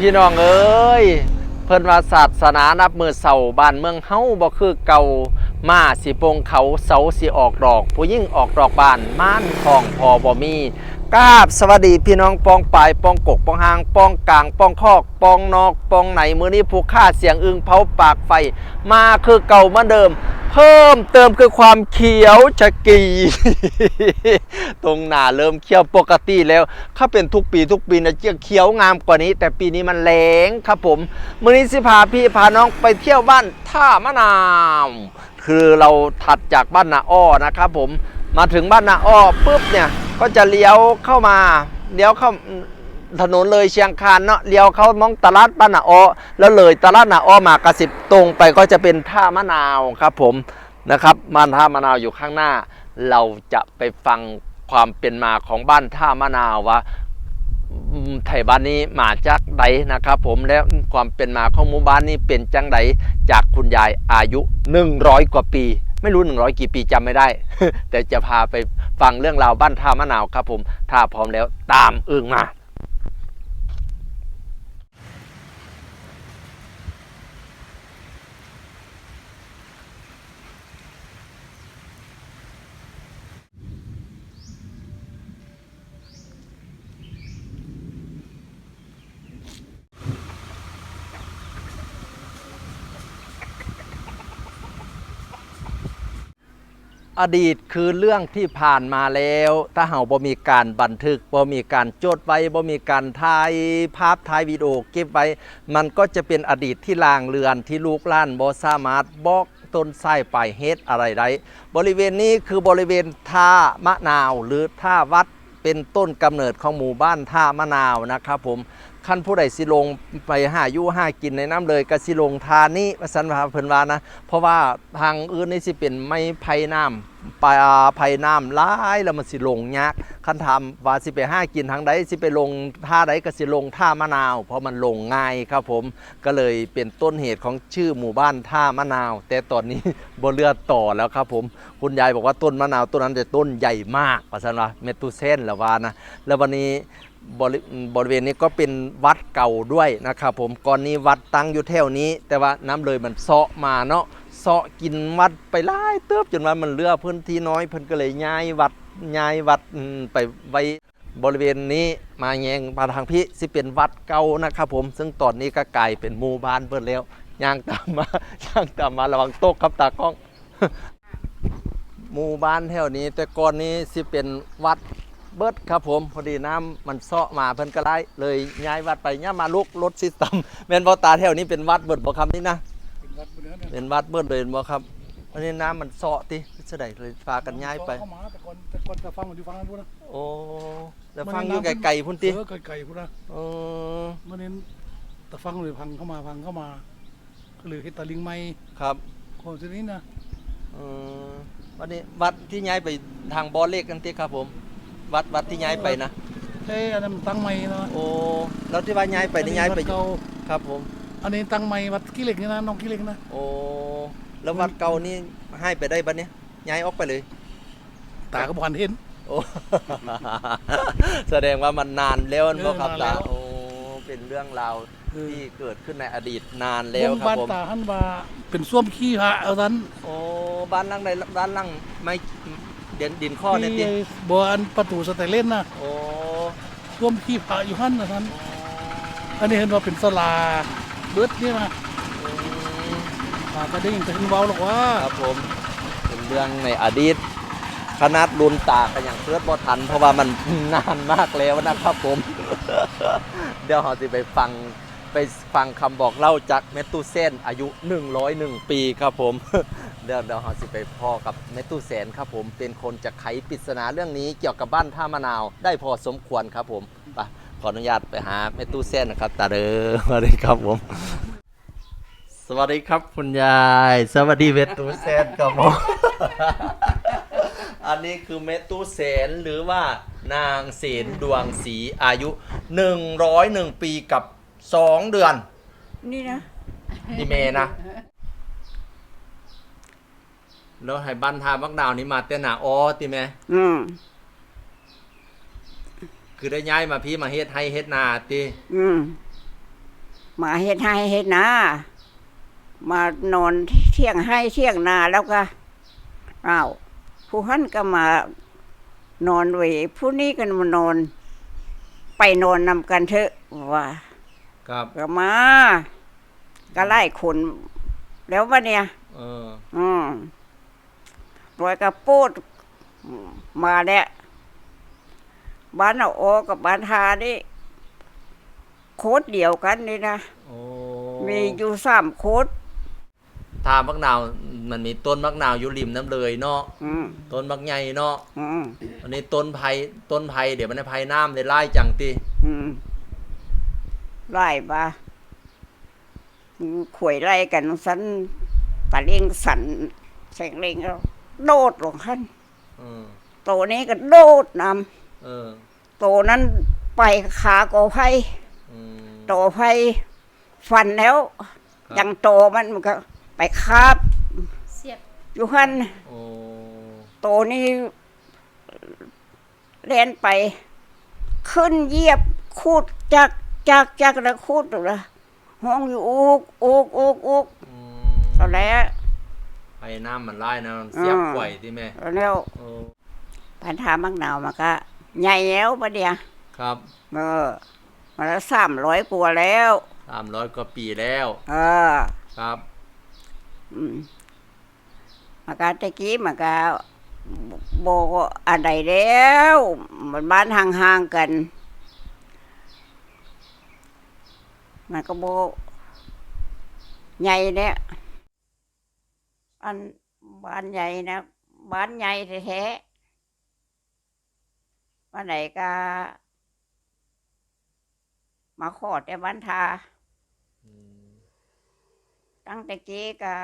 พี่น้องเอ้ย เพิ่นว่าศาสนานับมือเสาบ้านเมืองเฮาบ่คือเก่ามาสิปงเขาเสาสิออกดอก ผู้ยิ่งออกดอกบานม่านทองพอบ่มีกราบสวัสดีพี่น้องปองปลายปองกกปองหางปองกลางปองคอกปองนอกปองไหนมือนี้ผู้ฆ่าเสียงอึงเผาปากไฟ มาคือเก่าเหมือนเดิม พิ่มเติมคือความเขียวชะกี ตรงหน้าเริ่มเขียวปกติแล้วถ้าเป็นทุกปีทุกปีนะจะเขียวงามกว่านี้ แต่ปีนี้มันแรงครับผมมื้อนี้สิพาพี่พาน้องไปเที่ยวบ้านท่ามะนาว คือเราถัดจากบ้านนาอ้อนะครับผมมาถึงบ้านนาอ้อปุ๊บเนี่ยก็จะเลี้ยวเข้ามาเลี้ยวเข้า ถนนเลยเชียงคานเนาะเลี้ยวเข้ามองตลาดบ้านาอ้อแล้วเลยตลาดนาอ้อมากระสิบตรงไปก็จะเป็นท่ามะนาวครับผมนะครับบ้านท่ามะนาวอยู่ข้างหน้า เราจะไปฟังความเป็นมาของบ้านท่ามะนาวว่าไทยบ้านนี้มาจากใดนะครับ ผมและความเป็นมาของหมู่บ้านนี้เป็นจังใดจากคุณยายอายุ 100 กว่าปี ไม่รู้ 100 กี่ปีจำไม่ได้ แต่จะพาไปฟังเรื่องราวบ้านท่ามะนาวครับผม ถ้าพร้อมแล้วตามอึ่งมา อดีตคือเรื่องที่ผ่านมาแล้ว ถ้าเฮาบ่มีการบันทึกบ่มีการจดไว้บ่มีการถ่ายภาพถ่ายวิดีโอเก็บไว้ มันก็จะเป็นอดีตที่ลางเลือนที่ลูกล้านบ่สามารถบอกต้นไส้ปลายเฮ็ดอะไรได้บริเวณนี้คือบริเวณท่ามะนาวหรือท่าวัดเป็นต้นกำเนิดของหมู่บ้านท่ามะนาวนะครับผม ขั้นผู้ใดสิลงไปหาอยู่หากินในน้ำเลยก็สิลงทานนี้ว่าสันว่าเพิ่นว่านะ เพราะว่าทางอื่นนี่สิเป็นไม้ไผ่น้ำปลาไผ่น้ำหลายแล้วมันสิลงยากคันทำว่าสิไปหากินทางใดสิไปลงท่าใดก็สิลงท่ามะนาว เพราะมันลงง่ายครับผมก็เลยเป็นต้นเหตุของชื่อหมู่บ้านท่ามะนาว แต่ตอนนี้บ่เรือดต่อแล้วครับผมคุณยายบอกว่าต้นมะนาวต้นนั้นจะต้นใหญ่มากว่าสันว่าเมตุเซนแล้วว่านะแล้ววันนี้ บริบริเวณนี้ก็เป็นวัดเก่าด้วยนะครับผมก่อนนี้วัดตั้งอยู่แถวนี้ แต่ว่าน้ำเลยมันเซาะมาเนาะเซาะกินวัดไปหลายเติบจนว่ามันเลือพื้นที่น้อยเพิ่นก็เลยย้ายวัดย้ายวัดไปไว้บริเวณนี้มาแยงมาทางพี่สิเป็นวัดเก่านะครับผม ซึ่งตอนนี้ก็กลายเป็นหมู่บ้านเพิ่นแล้วย่างตามมาย่างตามมาระวังตกครับตากล้อง หมู่บ้านแถวนี้ แต่ก่อนนี้สิเป็นวัด เบิดครับผมพอดีน้ำมันเซาะมาเพิ่นก็ไล่เลยย้ายวัดไปย่ามาลุกรถซิสตัมแม่นบ่ตาแถวนี้เป็นวัดเบิดบ่ครับนี่นะเป็นวัดบนเนื้อเนี่ยเป็นวัดเบิดเลยบ่ครับอันนี้น้ำมันเซาะติเสยดเลยพากันย้ายไปเข้ามาแต่ก่อนแต่ก่อนจะฟังมันอยู่ฟังนั้นพูดนะโอ้แล้วฟังอยู่ไกลๆพุ่นติเออไกลๆพูดนะเออเมื่อนี้แต่ฟังเลยพังเข้ามาพังเข้ามาก็เลยเฮ็ดตะลิงไม้ครับคนชนี้นะเออวันนี้วัดที่ย้ายไปทางบ่อเลขกันติครับผม วัดวัดที่ย้ายไปนะเอ้ยอันนั้นมันตั้งไม้นะโอ้แล้วที่ว่าย้ายไปนี่ย้ายไปวัดเก่าครับผม อันนี้ตั้งไม้วัดขี้เหล็กนี่นะน้องขี้เหล็กนะโอ้แล้ววัดเก่านี่ให้ไปได้บัดเนี้ยย้ายออกไปเลย ตาก็บอกหันเห็น โอ้ แสดงว่ามันนานแล้วนั่นบ่ครับเออนานแล้ตาวโอ้เป็นเรื่องราวเออ ที่เกิดขึ้นในอดีตนานแล้ววงครับบ้านผมตาหันว่าเป็นส้วมขี้พระเอานั้นโอ้บ้านหลังใดบ้านหลังไม่ เดินดินข้อเนี่ยติที่บ่อันประตูสแตนเลสนะโอ้ส้วมขี้พระอยู่หันนะท่านอันนี้เห็นว่าเป็นสลาเบิดนี่นะอืมตาก็ได้ยินแต่เห็นเว้าหรอกว่าครับผมเป็นเรื่องในอดีตขนาดรุนตาก็ยังเพื่อบ่ทัน เพราะว่ามันนานมากแล้วนะครับผม เดี๋ยวเราจะไปฟังไปฟังคำบอกเล่าจากเมตุเซนอายุ 101 ปีครับผม เดี๋ยวเดี๋ยวเราจะไปพ่อกับเมตุเซนครับผม เป็นคนจะไขปริศนาเรื่องนี้เกี่ยวกับบ้านท่ามะนาวได้พอสมควรครับผมไปขออนุญาตไปหาเมตุเซนนะครับตาเด้อสวัสดีครับผม สวัสดีครับคุณยาย สวัสดีเมตุเซนครับผม อันนี้คือเมตุเซนหรือว่านางเสนดวงศรีอายุ 101 ปีกับ 2 เดือน นี่นะนี่เมนะ แล้วให้บ้านทาบักดาวนี้มาเต้นหนาอ๋อติแม่อืมคือได้ย้ายมาพี่มาเฮ็ดให้เฮ็ดนาติอืมมาเฮ็ดให้เฮ็ดนามานอนเที่ยงให้เที่ยงนาแล้วก็อ้าวผู้หันก็มานอนเวยผู้นี้ก็มานอน ไปนอนนำกันเถอะว่า ครับก็มา ก็ไล่ขนแล้ววะเนี่ย เออ อืม รอยกระปูดมาแล้วบ้านเอาโอกับบ้านทานี่โคตรเดียวกันนี่นะโอ้มีอยู่สามโคตรทามักนาวมันมีต้นมักนาวอยู่ริมน้ำเลยเนาะอืมต้นมักใหญ่เนาะอืมอันนี้ต้นไผ่ต้นไผ่เดี๋ยวมันไผ่น้ำเลยไล่จังติอืมไล่มาขวยไล่กันสันตะเลียงสันแสงเลียงก็ โดดลงขั้นเออโตนี้ก็โดดนเออำโตนั้นไปขากอไผ่อืมโตไผ่ฟันแล้วครับยังโตมันมันก็ไปคาบเสียบอยู่หันโอ้โตนี้เล่นไป ขึ้นเหยียบคูดจักจักจักแล้วคูดตัวละห้องอยู่อุกอุกอุกอุกอืมตอนแล้ว ไผ่น้ำมันไล่นะมันเสียบอ่าไข่ที่แม่แล้วโอ้พันธามักหนาวมันก็ใหญ่แล้วปะเดียวครับเออมาแล้วสามร้อยกว่าแล้ว สามร้อยกว่าปีแล้ว เออ ครับอืมมันก็ตะกี้มันก็โบอะไรแล้วมันบ้านห่างๆกัน มันก็โบใหญ่เนี่ย อันบ้านใหญ่นะบ้านใหญ่แท้ๆบ้านไหนก็ มาขอดแต่บ้านทาอืมตั้งแต่กี้ก็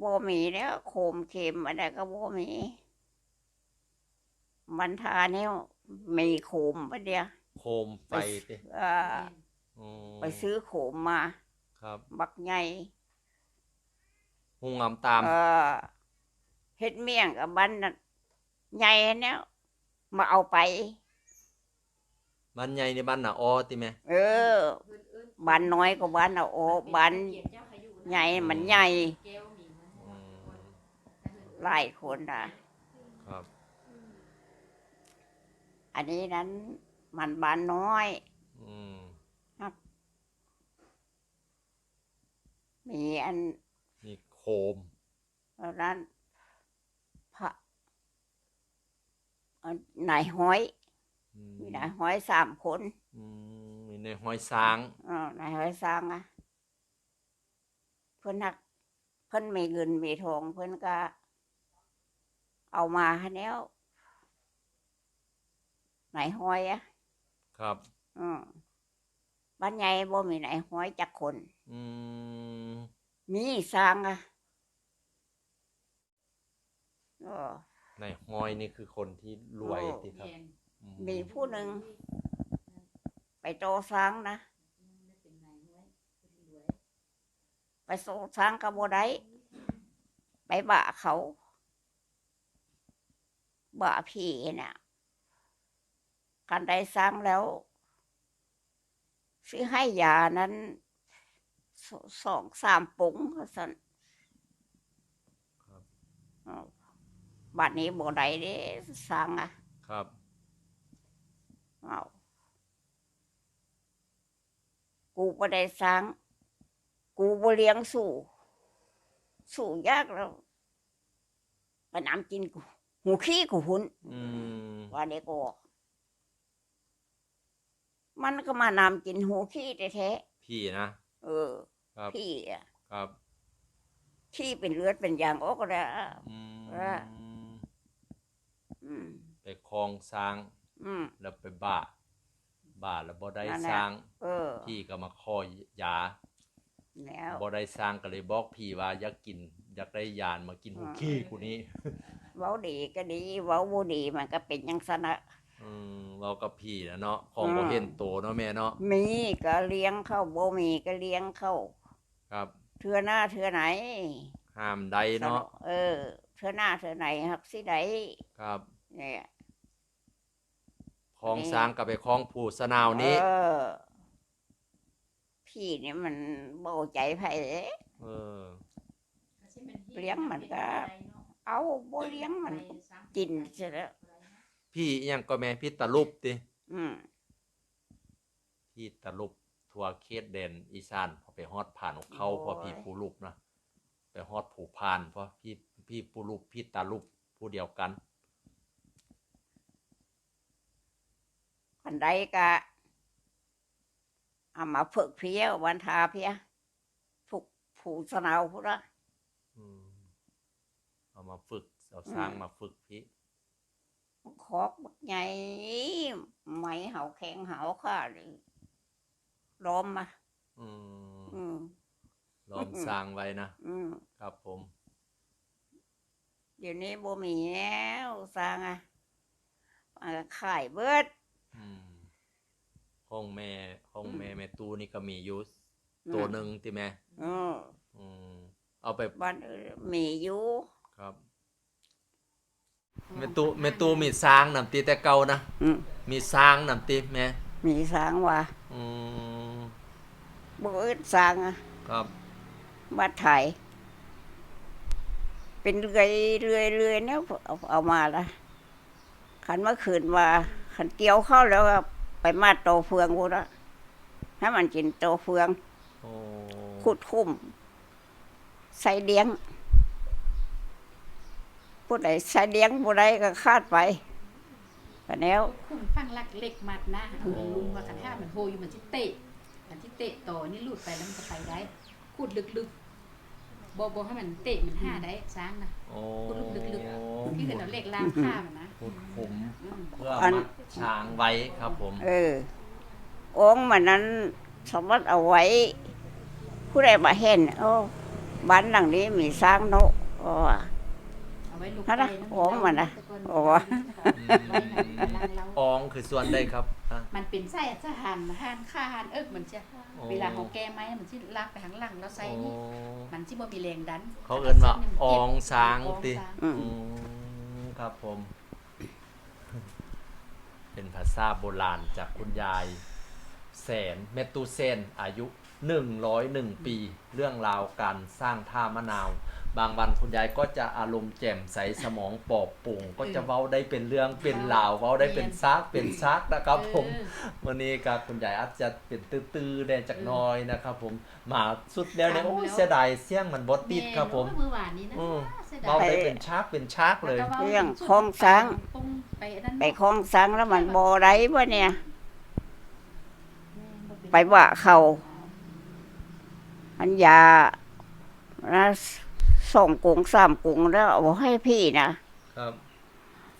บ่มีแล้วโคมเข็มอะไรก็บ่มีบันทาเนี่ยมีโคมปะเดียวโคมไฟติเอ่ออืมไปซื้อโคมมา ครับ บักใหญ่ หุงงำตาม เออเฮ็ดเมี่ยงกับบันน่ะใหญ่แล้วมาเอาไป บ้านใหญ่ในบ้านน่ะอ้อติแม่เออ บ้านน้อยกว่าบ้านเอาโอบ้านใหญ่มันใหญ่อืมหลายคนนะครับ อันนี้นั้นมันบ้านน้อย อืมมีอัน มีโคมนั้นพระอันนายห้อยอืมมีนายห้อยสามคนอืมมีในห้อยช้างเออนายห้อยสร้างอะเพิ่นนัก เพิ่นมีเงินมีทองเพิ่นก็ เอามาให้แล้วนายห้อยอะ ครับอืมบ้านใหญ่บ่มีนายห้อยจักคน อืมมีสร้างอะเออในห้อยนี่คือคนที่รวยโอ้ติครับอืมีผู้หนึ่งไปโตสร้างนะ ไปโตสร้างกับโบได้ไปบ่าเขาบ่าผีเนี่ยกันได้สร้างแล้ว ซื้อให้ยานั้นสสองสามปุ๋งสันอ้าว บัดนี้โบได้เด้สร้างอะครับ เอากูบ่ได้สร้าง กูบ่เลี้ยงสู่ สู่ยากแล้วไปน้ำกินกูหูขี้กูหุนอืมว่าเด็กก็มันก็มานำกินหูขี้แท้พี่นะ ๆเออ ครับ พี่อะครับ ขี้เป็นเลือดเป็นยางออกก็ได้ อืม ว่าอืม ไปคลองช้างอืมแล้วไปบ้าบ้าแล้วบ่ได้นั่นแหละสร้างเออพี่ก็มาขอยาแล้วบ่ได้สร้างก็เลยบอกพี่ว่าอยากกิน อยากได้ยานมากินหูอ่าขี้กูนี้เว้าดีก็ดีเว้าบ่ดีมันก็เป็นอยังสนะอืมเรากับพี่นะเนาะของบ่อ่าเห็นโตเนาะแม่เนาะมีก็เลี้ยงเข้าบ่มีก็เลี้ยงเข้า ครับเทื่อหน้าเทื่อไหนห้ามได้เนาะเออ เทื่อหน้าเทื่อไหนหักสิไดครับเนี่ย คลองช้างกับไปคลองผูสนาวนี้ เออ พี่นี่มันเบาใจไผเลย เออ เลี้ยงมันก็ เอาบ่เลี้ยงมันก็กินเสร็จแล้ว พี่อิหยังก็แม่พี่ตะลุบติอืมพี่ตะลุบทัวร์เคสเดนอีสานพอไปฮอดผ่านของเขาเพอพี่ปูลุบนะไปฮอดผูพานเพราะพี่พี่ปูลุบพี่ตาลุบผู้เดียวกัน คันใดก็เอามาฝึกเพียวันทาเพียผูกผูสนาวพุทธะอืมเอามาฝึกเอาสร้างมาฝึกพี่ขอกบักใหญ่ไหมเหาแข็งเหาข้าเลยล้อมมาอืมอืม ลองสร้างไว้นะอืม ครับผม เดี๋ยวนี้บ่มีแล้วสร้างอะมันก็ขายเบิดอืม ห้องแม่ห้องอืมแม่แม่ตู้นี่ก็มีอยู่ตัวหนึ่งที่แม่อืมอืมเอาไปบ้านอื่นมีอยู่ครับแม่ตู้แม่ตู้มีสร้างนำตีแต่เก่านะอืมมีสร้างนำตีแม่มีสร้างว่าอืมบ่อึดสร้างอะครับบ้านไทยเป็นเรื่อยเรื่อยเรื่อยเนี่ยเอาเอามาละขันเมื่อคืนว่าขันเกี่ยวเข้าแล้วก็ ไปมาโตเฟืองกูละให้มันกินโตเฟืองโอ้ขุดคุ้มใส่เลี้ยง ผู้ใดใส่เลี้ยงผู้ใดก็คาดไปไปแล้วคุ้มฟังลักเล็กมัดนะเอาลุงว่ากันถ้ามันโหอยู่มันที่เตะมันที่เตะต่อนี่หลุดไปแล้วมันจะไปได้ขุดลึกๆบ่บ่ให้มันเตะมันห้าได้ช้างนะโอ้ขุดลึกๆอะ ที่คือเราเล็กล่ามข้ามันนะขุดขุมอืมเพื่อมัดช้างไว้ครับผม เออองค์มันนั้นสมมติเอาไว้ ผู้ใดมาเห็นโอ้บ้านหลังนี้มีสร้างนกอ๋อ เอาไว้ลูกฮะนะไปโอ้มันนะโอ้ไว้ในหลังเราอองคือส่วนใดครับอะ มันเป็นไส้จะหันหันข้าหันเอิกมันจะโอ้ เวลาเขาแก้ไม้มันที่ลากไปข้างหลังแล้วใส่นี่โอ้มันที่บ่มีแรงดันเขาเอิ้นว่าอองช้างอองติช้างอืม อืม ครับผม เป็นภาษาโบราณจากคุณยาย แสนเมตุเซนอายุ 101 ปี เรื่องราวการสร้างท่ามะนาว บางวันคุณยายก็จะอารมณ์แจ่มใสสมองปอบปุงก็จะเว้าได้เป็นเรื่องเป็นราวเว้าได้เป็นซักเป็นซักนะครับผมเออวันนี้กับคุณยายอาจจะเป็นตื้อๆแดนจากหน้อยนะครับ ผมมาสุดแล้วเนี่ยฟังโอ้ยแล้วเสียดายเสียงมันบดติดครับผมแเมื่อวานนี้นะอืม เสียดายเว้าได้เป็นชากเป็นชากเลยแล้วก็ว้าเรื่องคลองช้างปุ้งไปอันนั้นไปคลองสังแล้วมันบ่ได้บ่เนี่ย ไปว่าเขาอันยานะส่งกุงสามกุงแล้วเอาให้พี่นะครับ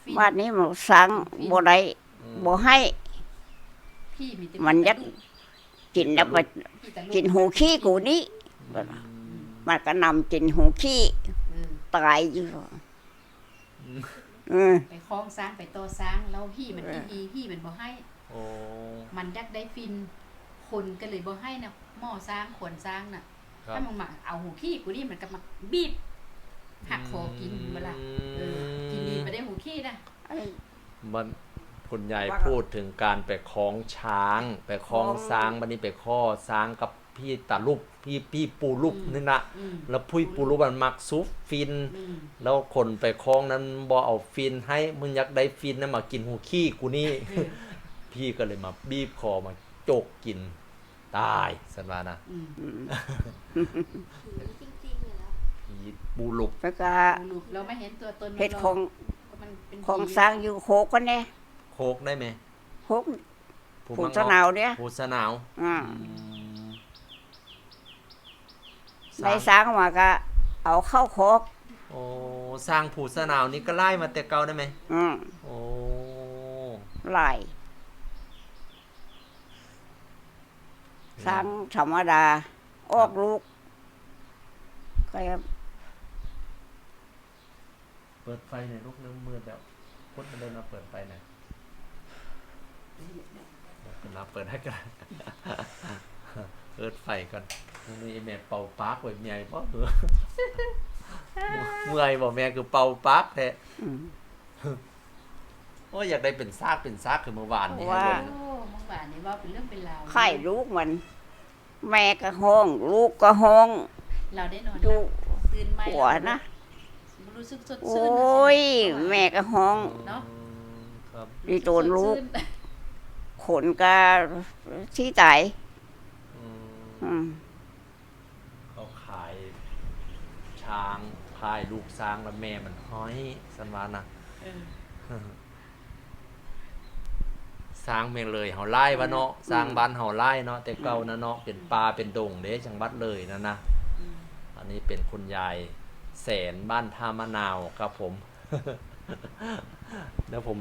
ฟินบ้านนี้มันสังบ่ได้อืมบ่ให้พี่มีแต่มันยัดกินแล้วมันพี่แต่ลูกินหูขี้กูนี่อืมมันก็นำกินหูขี้เออ ตายอยู่อืมอืมไปคล้องช้างไปโตช้าง แล้วพี่มันเออพี่พี่มันบ่ให้ โอ้มันยักได้ฟิน คนก็เลยบ่ให้นะหม้อช้างขวนช้างน่ะ ครับถ้ามึงมาเอาหูขี้กูนี่มันก็มาบีบหักคอกินเวลาเออกินดีไปได้หูขี้นะมันคุณยายว่าพูดถึงการไปคล้องช้าง ไปคล้องคล้องช้างบันนี้ไปข้อช้างกับ พี่ตาลุบพี่พี่ปูลุบนี่นะอืมแล้วพี่ปูลุบมันมักซุปฟินอืมแล้วคนไปคล้องนั้นบ่เอาฟินให้มึงอยากได้ฟินนะมากินหูขี้กูนี่เออพี่ก็เลยมาบีบคอมาจกกิน ตายสันว่านะอืมอืมพี่ปูลุบแล้วก็ลูกเราไม่เห็นตัวตนมันเฮ็ดหรกของมันเป็นของผีสร้างอยู่โคกกันแน่โคกได้ไหมโคกผู้ผู้มังสนาวเนี่ยผู้สนาวอ่าอืม ได้สร้างมาก็ เอาเข้าโคกโอ้สร้างผู้สนาวนี่ก็ไล่มาแต่เก่าได้ไหมอืมโอ้หลายสร้างธรรมดา ออกลูกก็เปิดไฟหน่อยลูกน้ำมืดแล้วพุทธมันเดินมาเปิดไฟหน่อยเวลาเปิดให้กัน เปิดไฟก่อนนี่แม่เป่าปากไว้เมียบ่เหรอเมื่อยบ่แม่คือเป่าปากแท้อืมโอ้ยอยากได้เป็นซากเป็นซากคือเมื่อวานนี่ให้ว่าเบิ่งโอ้เมื่อวานนี้ว่าเป็นเรื่องเป็นราวไข่ลูกมัน แม่ก็ห้อง ลูกก็ห้อง เราได้นอนดูตื่นมาหัวนะรู้สึกสดโอชื่น้ย แม่ก็ห้องเนาะครับดีโดนลูกสดชื่ขนก็ที่ตายอืมอืม เขาขาย ช้างพายลูกช้างแล้วแม่มันห้อยสันวานะเออสร้างเมงเลยเฮาไล่วะเนาะสร้างบ้านเฮาไล่เนาะแต่เก่านะเนาะเป็นป่าเป็นดงเด้จังหวัดเลยนะนะอืมอันนี้เป็นคุณยายแสนบ้านท่ามะนาวครับผม แล้วผม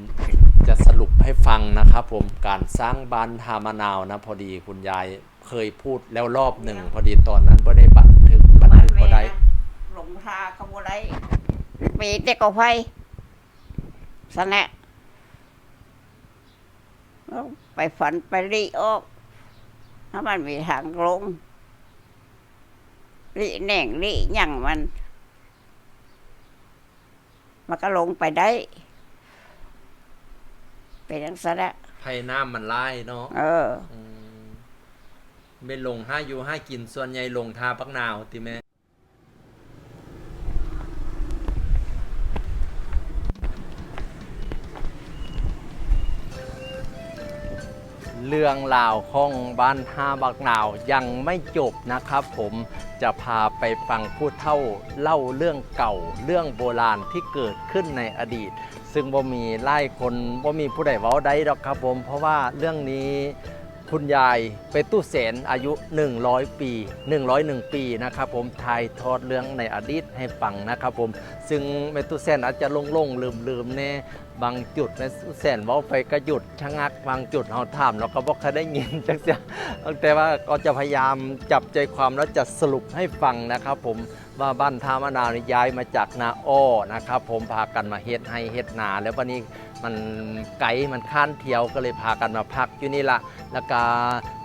จะสรุปให้ฟังนะครับผมการสร้างบ้านท่ามะนาวนะ พอดีคุณยายเคยพูดแล้วรอบหนึ่ง พอดีตอนนั้นไ่ได้บันทึกบันทึกบ่ได้ หลงทาขบวนไรปีเด็กก็ไฟสนะแล้วไปฝันไปรีออก ถ้ามันมีทางลงรีแหน่งรีหยั่งมัน มันก็ลงไปได้ เป็นอย่างนั้นแหละไผ่น้ำมันไล่เนาะเอออืมไม่ลงห้าอยู่ห้ากินส่วนใหญ่ลงทาปักนาวติแม่ รื่องราวของบ้านท่าบักนาวยังไม่จบนะครับ ผมจะพาไปฟังผู้เท่าเล่าเรื่องเก่าเรื่องโบราณที่เกิดขึ้นในอดีต ซึ่งบ่มีไล่คนบ่มีผู้ใดเว้าได้ดอกครับผมเพราะว่าเรื่องนี้คุณยายไปตู้แสนอายุ 100 ปี 101 ปีนะครับผมถ่ายทอดเรื่องในอดีตให้ฟังนะครับผม ซึ่งเมตุแซนอาจจะลงลงลืมลืมๆแน่ บางจุดเมตุแซนว้าไปก็หยุดชะงักบางจุดเฮาถามเราก็บ่เคยได้ยินจักเสียแต่ว่าก็จะพยายามจับใจความแล้วจะสรุปให้ฟังนะครับผมว่าบ้านท่ามะนาวนี่ย้ายมาจากนาอ้อนะครับผมพากันมาเฮ็ดให้เฮ็ดนา แล้ววันนี้มันไกลมันค้านเที่ยวก็เลยพากันมาพักอยู่นี่ละแล้วก็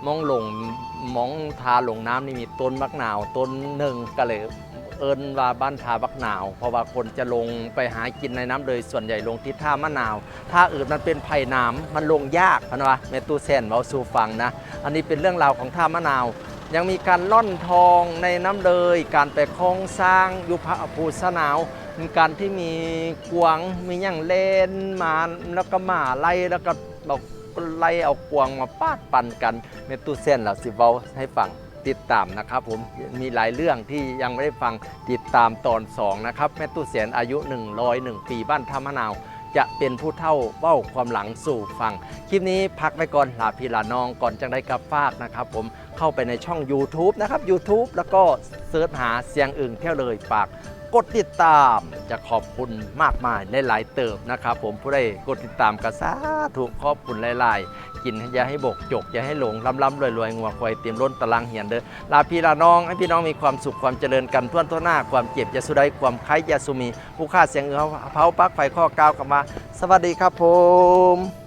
มองลงมองทาลงน้ำนี่มีต้นมะนาวต้นหนึ่งก็เลย เอินว่าบ้านทาบักหนาว เพราะว่าคนจะลงไปหากินในน้ำเลยส่วนใหญ่ลงที่ท่ามะนาวท่าอื่นมันเป็นไผ่น้ำมันลงยากพะนะวะเมตูเซนเบาสู่ฟังนะ อันนี้เป็นเรื่องราวของท่ามะนาว ยังมีการล่อนทองในน้ำเลย การไปคลองสร้างยุพะภูสนาวมีการที่มีกวางมีอย่างเล่นมาแล้วก็หมาไล่แล้วก็เราไล่เอากวางมาปาดปันกันเมตูเซนเราสิเว้าให้ฟัง ติดตามนะครับผมมีหลายเรื่องที่ยังไม่ได้ฟังติดตามตอน 2 นะครับ แม่ตู้เสียนอายุ 101 ปีบ้านท่ามะนาว จะเป็นผู้เท่าเบ้าความหลังสู่ฟัง คลิปนี้พักไว้ก่อนลาพี่ลาน้องก่อนจังได้กับฟากนะครับ ผมเข้าไปในช่อง YouTube นะครับ YouTube แล้วก็เสิร์ชหาเสียงอึ่งเที่ยวเลยฝาก กดติดตามจะขอบคุณมากมายหลายๆเติบนะครับ ผมผู้ได้กดติดตามกระซาถูกขอบคุณหลายๆ กินอย่าให้บกจก อย่าให้หลงล้ำๆรวยๆงัวควายเตรียมล้นตารางเหียนเด้อลาพี่ลาน้อง ให้พี่น้องมีความสุขความเจริญกันทั่วทั่วหน้าความเจ็บยาสุใดความไข้ยาสุมี ผู้ฆ่าเสียงเอือเผาปักไฟข้อก้าวกลับมา สวัสดีครับผม